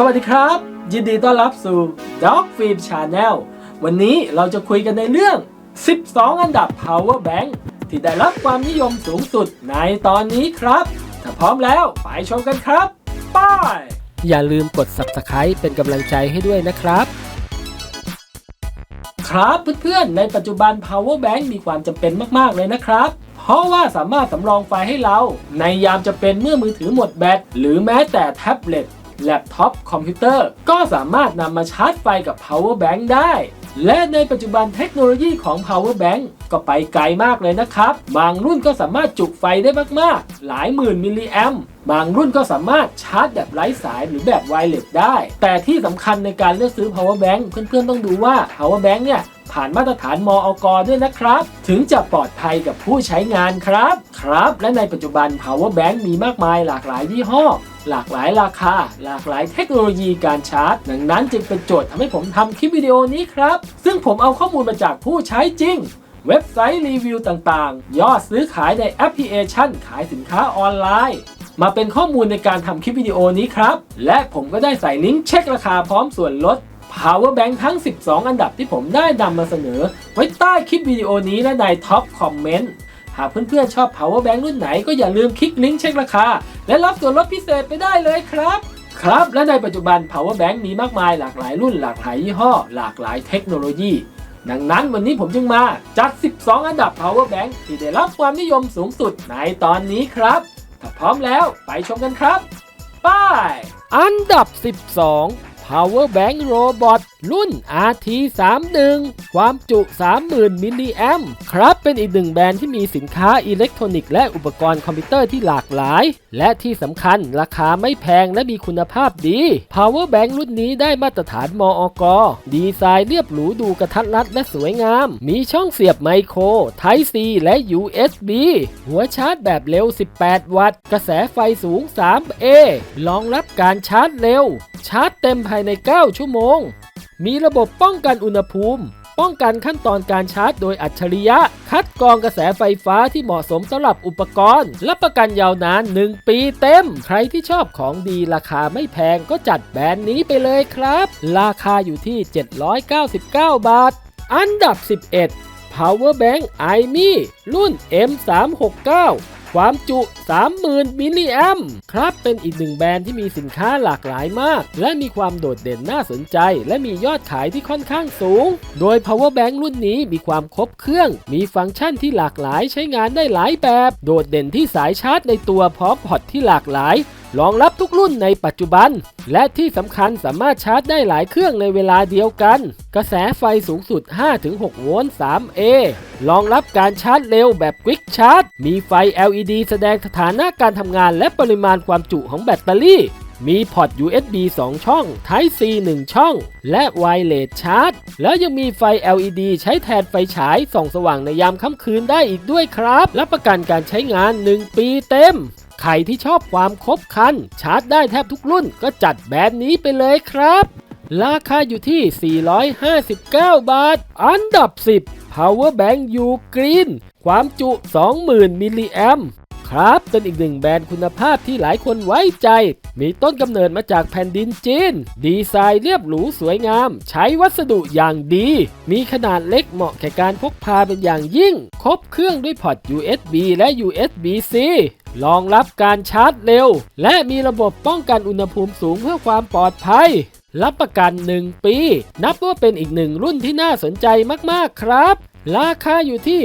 สวัสดีครับ ยินดีต้อนรับสู่ Dog Film Channel วันนี้เราจะคุยกันในเรื่อง 12 อันดับ Power Bank ที่ได้รับความนิยมสูงสุดในตอนนี้ครับ ถ้าพร้อมแล้วไปชมกันครับไป้ายอย่าลืมกด Subscribe เป็นกำลังใจให้ด้วยนะครับ ครับเพื่อนๆ ในปัจจุบัน Power Bank มีความจำเป็นมากๆเลยนะครับเพราะว่าสามารถสำรองไฟให้เรา ในยามจะเป็นเมื่อมือถือหมดแบตหรือแม้แต่แท็บเล็ต แล็ปท็อปคอมพิวเตอร์ ก็สามารถนำมาชาร์จไฟกับ Power Bank ได้ และในปัจจุบันเทคโนโลยีของ Power Bank ก็ไปไกลมากเลยนะครับ บางรุ่นก็สามารถจุไฟได้มากๆ หลายหมื่นมิลลิแอมบางรุ่นก็สามารถชาร์จแบบไร้สายหรือแบบไวเลสได้ แต่ที่สำคัญในการเลือกซื้อ Power Bank เพื่อนๆต้องดูว่า Power Bank เนี่ย ผ่านมาตรฐานมอกด้วยนะครับ ถึงจะปลอดภัยกับผู้ใช้งานครับ ครับ และในปัจจุบัน Power Bank มีมากมายหลากหลายยี่ห้อ หลากหลายราคา หลากหลายเทคโนโลยีการชาร์จ ดังนั้นจึงเป็นโจทย์ทำให้ผมทำคลิปวิดีโอนี้ครับ ซึ่งผมเอาข้อมูลมาจากผู้ใช้จริงเว็บไซต์รีวิวต่างๆ ยอดซื้อขายในแอปพลิเคชัน ขายสินค้าออนไลน์ มาเป็นข้อมูลในการทำคลิปวิดีโอนี้ครับ และผมก็ได้ใส่ลิงก์เช็คราคาพร้อมส่วนลด Power Bank ทั้ง 12 อันดับที่ผมได้นำมาเสนอ ไว้ใต้คลิปวิดีโอนี้และในท็อปคอมเมนต์หากเพื่อนๆชอบ Power Bank รุ่นไหนก็อย่าลืมคลิกลิงก์เช็คราคา และรับส่วนลดพิเศษไปได้เลยครับ ครับ และในปัจจุบัน Power Bank มีมากมายหลากหลายรุ่นหลากหลายยี่ห้อ หลากหลายเทคโนโลยีดังนั้นวันนี้ผมจึงมาจัด 12 อันดับ Power Bank ที่ได้รับความนิยมสูงสุดในตอนนี้ครับ ถ้าพร้อมแล้วไปชมกันครับไป้าย อันดับ 12 Power Bank Robot รุ่น RT31 ความจุ 30,000 มิลลิแอมครับเป็นอีกหนึ่งแบรนด์ที่มีสินค้าอิเล็กทรอนิกส์และอุปกรณ์คอมพิวเตอร์ที่หลากหลาย และที่สำคัญราคาไม่แพงและมีคุณภาพดี Power Bank รุ่นนี้ได้มาตรฐานมอกดีไซน์เรียบหรูดูกระทัดรัดและสวยงาม มีช่องเสียบไมโคร Type C และ USB หัวชาร์จแบบเร็ว 18 วัตต์ กระแสไฟสูง 3A รองรับการชาร์จเร็ว ชาร์จเต็มภายใน 9 ชั่วโมง มีระบบป้องกันอุณหภูมิ ป้องกันขั้นตอนการชาร์จโดยอัจฉริยะ คัดกรองกระแสไฟฟ้าที่เหมาะสมสำหรับอุปกรณ์ รับประกันยาวนาน 1 ปีเต็ม ใครที่ชอบของดีราคาไม่แพงก็จัดแบรนด์นี้ไปเลยครับ ราคาอยู่ที่ 799 บาท อันดับ 11 Power Bank iMi รุ่น M369 ความจุ 30,000 มิลลิแอมครับ เป็นอีกหนึ่งแบรนด์ที่มีสินค้าหลากหลายมาก และมีความโดดเด่นน่าสนใจ และมียอดขายที่ค่อนข้างสูง โดย Power Bank รุ่นนี้มีความครบเครื่อง มีฟังก์ชันที่หลากหลายใช้งานได้หลายแบบ โดดเด่นที่สายชาร์จในตัวพร้อมพอร์ตที่หลากหลาย รองรับทุกรุ่นในปัจจุบัน และที่สำคัญสามารถชาร์จได้หลายเครื่องในเวลาเดียวกัน กระแสไฟสูงสุด 5-6 โวลต์ 3A รองรับการชาร์จเร็วแบบ Quick Charge มีไฟ LED แสดงสถานะการทำงานและปริมาณความจุของแบตเตอรี่ มีพอร์ต USB 2 ช่อง Type C 1 ช่อง และไวเลสชาร์จ แล้วยังมีไฟ LED ใช้แทนไฟฉายส่องสว่างในยามค่ำคืนได้อีกด้วยครับ รับประกันการใช้งาน 1 ปีเต็ม ใครที่ชอบความครบคัน ชาร์จได้แทบทุกรุ่นก็จัดแบรนด์นี้ไปเลยครับ ราคาอยู่ที่ 459 บาท อันดับ 10 Power Bank U Green ความจุ 20,000 มิลลิแอมครับ เป็นอีกหนึ่งแบรนด์คุณภาพที่หลายคนไว้ใจ มีต้นกำเนิดมาจากแผ่นดินจีน ดีไซน์เรียบหรูสวยงาม ใช้วัสดุอย่างดี มีขนาดเล็กเหมาะแก่การพกพาเป็นอย่างยิ่ง ครบเครื่องด้วยพอร์ต USB และ USB-C รองรับการชาร์จเร็ว และมีระบบป้องกันอุณหภูมิสูงเพื่อความปลอดภัย รับประกัน 1 ปี นับว่าเป็นอีกหนึ่งรุ่นที่น่าสนใจมาก ๆ ครับ ราคาอยู่ที่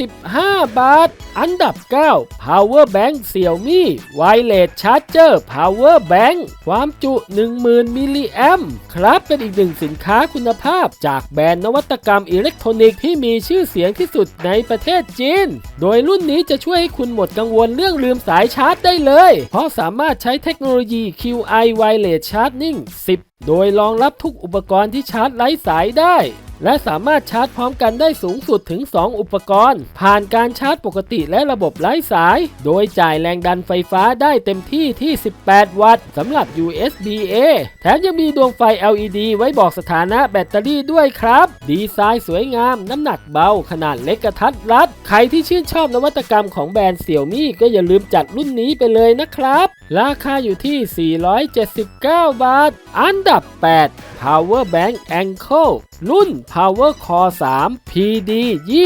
615 บาท อันดับ 9 Power Bank Xiaomi Wireless Charger Power Bank ความจุ 10,000 มิลลิแอมครับเป็นอีกหนึ่งสินค้าคุณภาพ จากแบรนด์นวัตกรรมอิเล็กทรอนิกส์ที่มีชื่อเสียงที่สุดในประเทศจีน โดยรุ่นนี้จะช่วยให้คุณหมดกังวลเรื่องลืมสายชาร์จได้เลย เพราะสามารถใช้เทคโนโลยี QI Wireless Charging 10 โดยรองรับทุกอุปกรณ์ที่ชาร์จไร้สายได้ และสามารถชาร์จพร้อมกันได้สูงสุดถึง 2 อุปกรณ์ ผ่านการชาร์จปกติและระบบไร้สาย โดยจ่ายแรงดันไฟฟ้าได้เต็มที่ที่ 18 วัตต์สำหรับ USB-A แถมยังมีดวงไฟ LED ไว้บอกสถานะแบตเตอรี่ด้วยครับ ดีไซน์สวยงาม น้ำหนักเบา ขนาดเล็กกระทัดรัด ใครที่ชื่นชอบนวัตกรรมของแบรนด์เสี่ยวมี่ก็อย่าลืมจัดรุ่นนี้ไปเลยนะครับ ราคาอยู่ที่ 479 บาท อันดับ 8 Power Bank Ankle รุ่น Power Core 3 PD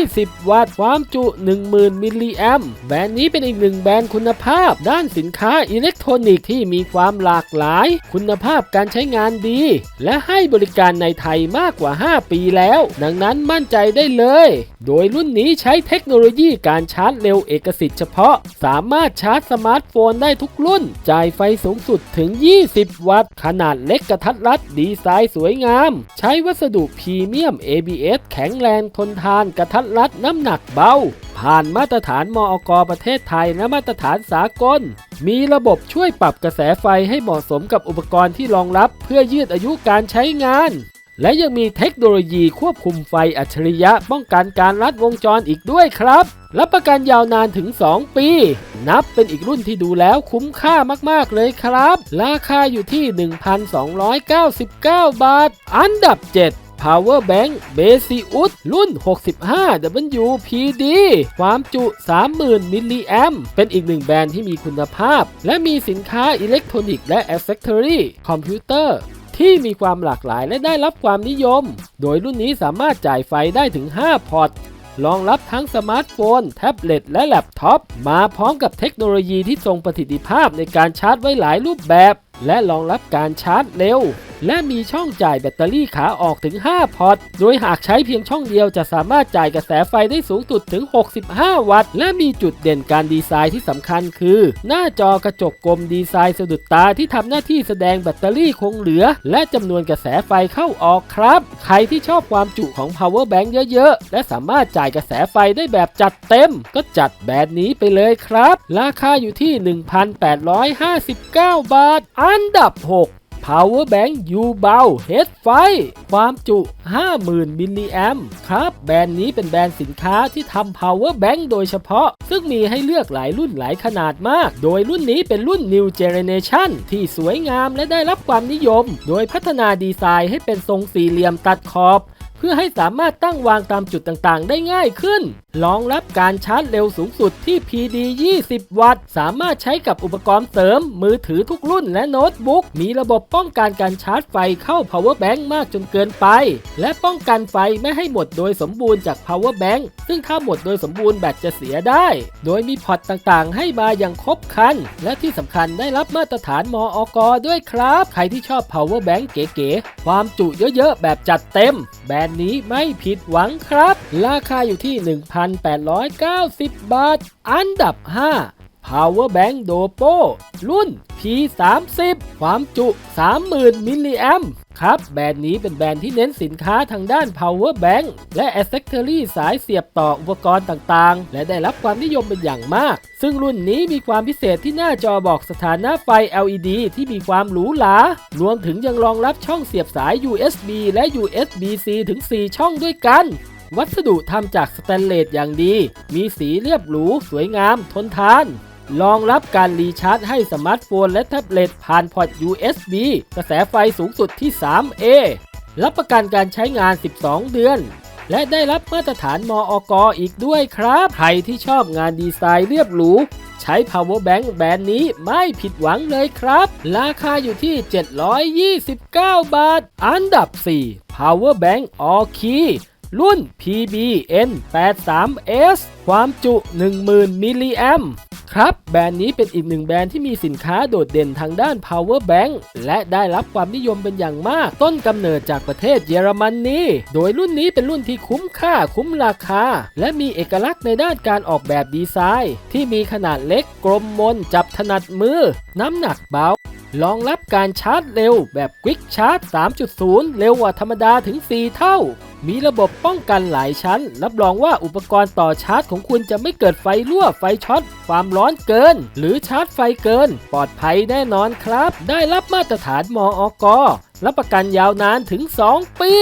20 วัตต์ ความจุ 10,000 มิลลิแอมแบรนด์นี้เป็นอีกหนึ่งแบรนด์คุณภาพ ด้านสินค้าอิเล็กทรอนิกส์ที่มีความหลากหลาย คุณภาพการใช้งานดี และให้บริการในไทยมากกว่า 5 ปีแล้ว ดังนั้นมั่นใจได้เลย โดยรุ่นนี้ใช้เทคโนโลยีการชาร์จเร็วเอกสิทธิ์เฉพาะ สามารถชาร์จสมาร์ทโฟนได้ทุกรุ่น จ่ายไฟสูงสุดถึง 20 วัตต์ ขนาดเล็กกระทัดรัดดีไซน์สวยงาม ใช้วัสดุพรีเมียม ABS แข็งแรงทนทานกระทัดรัดน้ำหนักเบา ผ่านมาตรฐานมอกประเทศไทยและมาตรฐานสากล มีระบบช่วยปรับกระแสไฟให้เหมาะสมกับอุปกรณ์ที่รองรับ เพื่อยืดอายุการใช้งาน และยังมีเทคโนโลยีควบคุมไฟอัจฉริยะป้องกันการลัดวงจรอีกด้วยครับ รับประกันยาวนานถึง 2 ปี นับเป็นอีกรุ่นที่ดูแล้วคุ้มค่ามากๆเลยครับ ราคาอยู่ที่ 1,299 บาท อันดับ 7 Power Bank b a s i u s รุ่น 65WPD ความจุ 30,000 มิลลิแอมเป็นอีกหนึ่งแบรนด์ที่มีคุณภาพ และมีสินค้าอิเล็กทรอนิกส์และ Accessory คอมพิวเตอร์ ที่มีความหลากหลายและได้รับความนิยม โดยรุ่นนี้สามารถจ่ายไฟได้ถึง 5 พอร์ต รองรับทั้งสมาร์ทโฟน แท็บเล็ต และแล็ปท็อป มาพร้อมกับเทคโนโลยีที่ทรงประสิทธิภาพในการชาร์จไว้หลายรูปแบบ และรองรับการชาร์จเร็ว และมีช่องจ่ายแบตเตอรี่ขาออกถึง 5 พอร์ต โดยหากใช้เพียงช่องเดียวจะสามารถจ่ายกระแสไฟได้สูงสุดถึง 65 วัตต์ และมีจุดเด่นการดีไซน์ที่สำคัญคือ หน้าจอกระจกกลมดีไซน์สะดุดตาที่ทำหน้าที่แสดงแบตเตอรี่คงเหลือ และจำนวนกระแสไฟเข้าออกครับ ใครที่ชอบความจุของ power bank เยอะๆ และสามารถจ่ายกระแสไฟได้แบบจัดเต็ม ก็จัดแบรนด์นี้ไปเลยครับ ราคาอยู่ที่ 1,859 บาท อันดับ 6 Power Bank U b o w Head ไฟความจุ 50,000 มิลลิแอมครับ แบรนด์นี้เป็นแบรนด์สินค้าที่ทำ Power Bank โดยเฉพาะ ซึ่งมีให้เลือกหลายรุ่นหลายขนาดมาก โดยรุ่นนี้เป็นรุ่น New Generation ที่สวยงามและได้รับความนิยม โดยพัฒนาดีไซน์ให้เป็นทรงสี่เหลี่ยมตัดขอบ พื่อให้สามารถตั้งวางตามจุดต่างๆ ได้ง่ายขึ้น รองรับการชาร์จเร็วสูงสุดที่ PD 20 วัตต์ สามารถใช้กับอุปกรณ์เสริม มือถือทุกรุ่นและโน้ตบุ๊ก มีระบบป้องกันการชาร์จไฟเข้า power bank มากจนเกินไป และป้องกันไฟไม่ให้หมดโดยสมบูรณ์จาก power bank ซึ่งถ้าหมดโดยสมบูรณ์แบตจะเสียได้ โดยมีพอร์ตต่างๆ ให้มาอย่างครบครัน และที่สำคัญได้รับมาตรฐานมออกด้วยครับ ใครที่ชอบ power bank เก๋ๆ ความจุเยอะๆ แบบจัดเต็มแบรนด์นี้ไม่ผิดหวังครับ ราคาอยู่ที่ 1,890 บาท อันดับ 5 Power Bank Dopo รุ่น P30 ความจุ 30,000 มิลลิแอม ครับ แบรนด์นี้เป็นแบรนด์ที่เน้นสินค้าทางด้าน Power Bank และ Accessory สายเสียบต่ออุปกรณ์ต่างๆ และได้รับความนิยมเป็นอย่างมาก ซึ่งรุ่นนี้มีความพิเศษที่หน้าจอบอกสถานะไฟ LED ที่มีความหรูหรารวมถึงยังรองรับช่องเสียบสาย USB และ USB-C ถึง 4 ช่องด้วยกันวัสดุทำจากสแตนเลสอย่างดี มีสีเรียบหรู สวยงาม ทนทาน รองรับการรีชาร์จให้สมาร์ทโฟนและแท็บเล็ตผ่านพอร์ต USB กระแสไฟสูงสุดที่ 3A รับประกันการใช้งาน 12 เดือน และได้รับมาตรฐานมออกอีกด้วยครับ ใครที่ชอบงานดีไซน์เรียบหรู ใช้ power bank แบรนด์นี้ไม่ผิดหวังเลยครับ ราคาอยู่ที่ 729 บาท อันดับ 4 power bank all key รุ่น PBN 83S ความจุ 10,000 มิลลิแอมครับ แบรนด์นี้เป็นอีกหนึ่งแบรนด์ที่มีสินค้าโดดเด่นทางด้าน power bank และได้รับความนิยมเป็นอย่างมาก ต้นกำเนิดจากประเทศเยอรมนนีโดยรุ่นนี้เป็นรุ่นที่คุ้มค่าคุ้มราคา และมีเอกลักษณ์ในด้านการออกแบบดีไซน์ ที่มีขนาดเล็กกลมมนจับถนัดมือ น้ำหนักเบารองรับการชาร์จเร็วแบบ Quick Charge 3.0 เร็วกว่าธรรมดาถึง 4 เท่า มีระบบป้องกันหลายชั้น รับรองว่าอุปกรณ์ต่อชาร์จของคุณจะไม่เกิดไฟรั่วไฟช็อต ความร้อนเกิน หรือชาร์จไฟเกิน ปลอดภัยแน่นอนครับ ได้รับมาตรฐานมออกรับประกันยาวนานถึง 2 ปี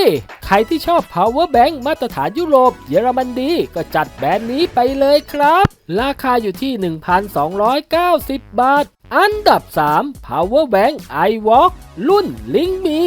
ใครที่ชอบ power bank มาตรฐานยุโรป เยอรมันดี ก็จัดแบรนด์นี้ไปเลยครับ ราคาอยู่ที่ 1,290 บาท อันดับ 3 Power Bank iWalk รุ่น Link Me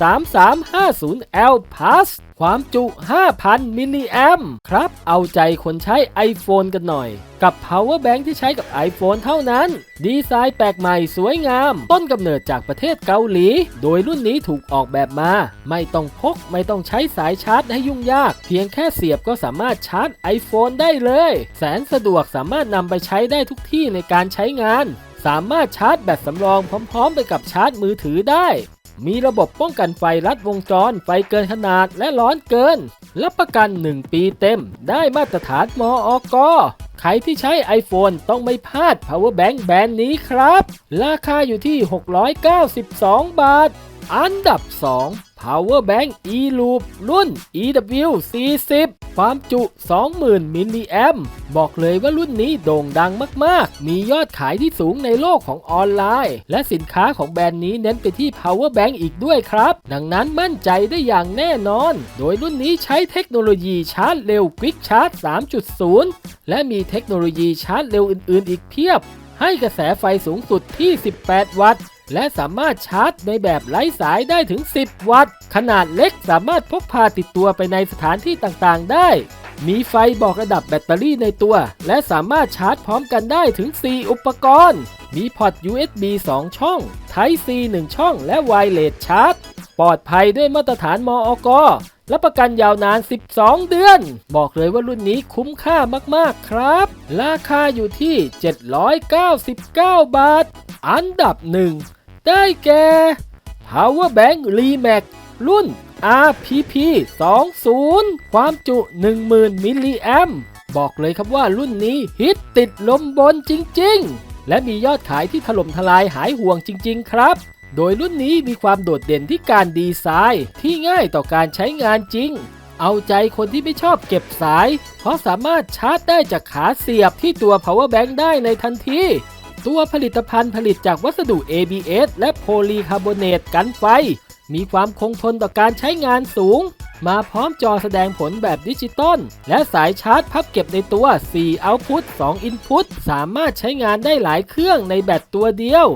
3350L Plus ความจุ 5,000 มิลลิแอมครับ เอาใจคนใช้ iPhone กันหน่อย กับ Power Bank ที่ใช้กับ iPhone เท่านั้น ดีไซน์แปลกใหม่สวยงาม ต้นกำเนิดจากประเทศเกาหลี โดยรุ่นนี้ถูกออกแบบมา ไม่ต้องพก ไม่ต้องใช้สายชาร์จให้ยุ่งยาก เพียงแค่เสียบก็สามารถชาร์จ iPhone ได้เลย แสนสะดวกสามารถนำไปใช้ได้ทุกที่ในการใช้งาน สามารถชาร์จแบตสำรองพร้อมๆ ไปกับชาร์จมือถือได้ มีระบบป้องกันไฟลัดวงจร ไฟเกินขนาดและร้อนเกิน รับประกัน 1 ปีเต็ม ได้มาตรฐานมออกใครที่ใช้ iPhone ต้องไม่พลาด Power Bank แบรนด์นี้ครับ ราคาอยู่ที่ 692 บาท อันดับ 2 Power Bank eLoop รุ่น EW40 ความจุ 20,000 มิลลิแอมบอกเลยว่ารุ่นนี้โด่งดังมาก ๆ มียอดขายที่สูงในโลกของออนไลน์ และสินค้าของแบรนด์นี้เน้นไปที่ Power Bank อีกด้วยครับ ดังนั้นมั่นใจได้อย่างแน่นอน โดยรุ่นนี้ใช้เทคโนโลยีชาร์จเร็ว Quick Charge 3.0 และมีเทคโนโลยีชาร์จเร็วอื่น ๆ อีกเพียบ ให้กระแสไฟสูงสุดที่ 18 วัตต์ และสามารถชาร์จในแบบไร้สายได้ถึง 10 วัตต์ ขนาดเล็กสามารถพกพาติดตัวไปในสถานที่ต่างๆ ได้ มีไฟบอกระดับแบตเตอรี่ในตัว และสามารถชาร์จพร้อมกันได้ถึง 4 อุปกรณ์ มีพอร์ต USB 2 ช่อง Type C 1 ช่อง และไวเลสชาร์จ ปลอดภัยด้วยมาตรฐานมออกรับประกันยาวนาน 12 เดือน บอกเลยว่ารุ่นนี้คุ้มค่ามาก ๆ ครับ ราคาอยู่ที่ 799 บาท อันดับหนึ่ง ได้แก่ Power Bank Remax รุ่น RPP 20ความจุ 10,000 มิลลิแอมบอกเลยครับว่ารุ่นนี้ฮิตติดลมบนจริง ๆ และมียอดขายที่ถล่มทลายหายห่วงจริง ๆ ครับ โดยรุ่นนี้มีความโดดเด่นที่การดีไซน์ที่ง่ายต่อการใช้งานจริง เอาใจคนที่ไม่ชอบเก็บสาย เพราะสามารถชาร์จได้จากขาเสียบที่ตัว power bank ได้ในทันที ตัวผลิตภัณฑ์ผลิตจากวัสดุ ABS และโพลีคาร์บอเนตกันไฟ มีความคงทนต่อการใช้งานสูง มาพร้อมจอแสดงผลแบบดิจิตอลและสายชาร์จพับเก็บในตัว 4 Output 2 Input สามารถใช้งานได้หลายเครื่องในแบตตัวเดียว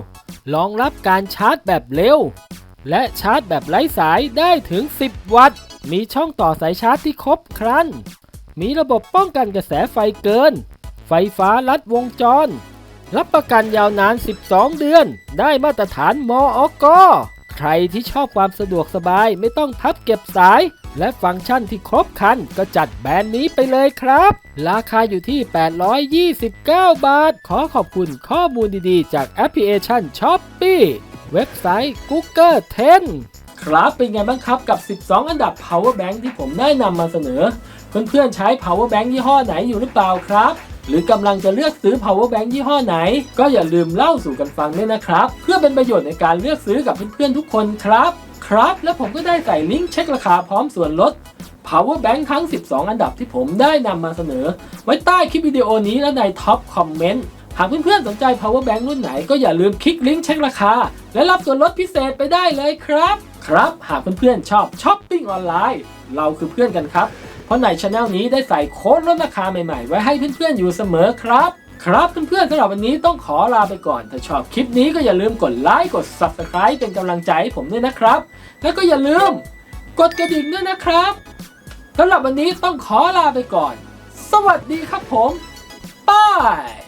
รองรับการชาร์จแบบเร็ว และชาร์จแบบไร้สายได้ถึง 10 วัตต์ มีช่องต่อสายชาร์จที่ครบครัน มีระบบป้องกันกระแสไฟเกิน ไฟฟ้าลัดวงจร รับประกันยาวนาน 12 เดือน ได้มาตรฐานมออกใครที่ชอบความสะดวกสบายไม่ต้องพับเก็บสาย และฟังก์ชันที่ครบครันก็จัดแบรนด์นี้ไปเลยครับ ราคาอยู่ที่ 829 บาท ขอขอบคุณข้อมูลดีๆ จากแอปพลิเคชัน s h อ p e e เว็บไซต์ Google 10 ครับเป็นไงบ้างครับกับ 12 อันดับ power bank ที่ผมได้นำมาเสนอ เพื่อนๆใช้ power bank ยี่ห้อไหนอยู่หรือเปล่าครับ หรือกำลังจะเลือกซื้อ power bank ยี่ห้อไหน ก็อย่าลืมเล่าสู่กันฟังด้วยนะครับ เพื่อเป็นประโยชน์ในการเลือกซื้อกับเพื่อนๆทุกคนครับ ครับ และผมก็ได้ใส่ลิงก์เช็คราคาพร้อมส่วนลด power bank ทั้ง 12 อันดับที่ผมได้นำมาเสนอ ไว้ใต้คลิปวิดีโอนี้และในท็อปคอมเมนต์หากเพื่อนๆสนใจ power bank รุ่นไหนก็อย่าลืมคลิกลิงก์เช็คราคา และรับส่วนลดพิเศษไปได้เลยครับ ครับ หากเพื่อนๆชอบช้อปปิ้งออนไลน์ เราคือเพื่อนกันครับ ราะในช anel นี้ได้ใส่โค้ดลดราคาใหม่ๆ ไว้ให้เพื่อนๆอยู่เสมอครับ ครับเพื่อนๆสำหรับวันนี้ต้องขอลาไปก่อน ถ้าชอบคลิปนี้ก็อย่าลืมกดไลค์กด subscribe เป็นกำลังใจให้ผมด้วยนะครับ แล้วก็อย่าลืมกดกระดิ่งด้วยนะครับสำหรับวันนี้ต้องขอลาไปก่อน สวัสดีครับผมบาย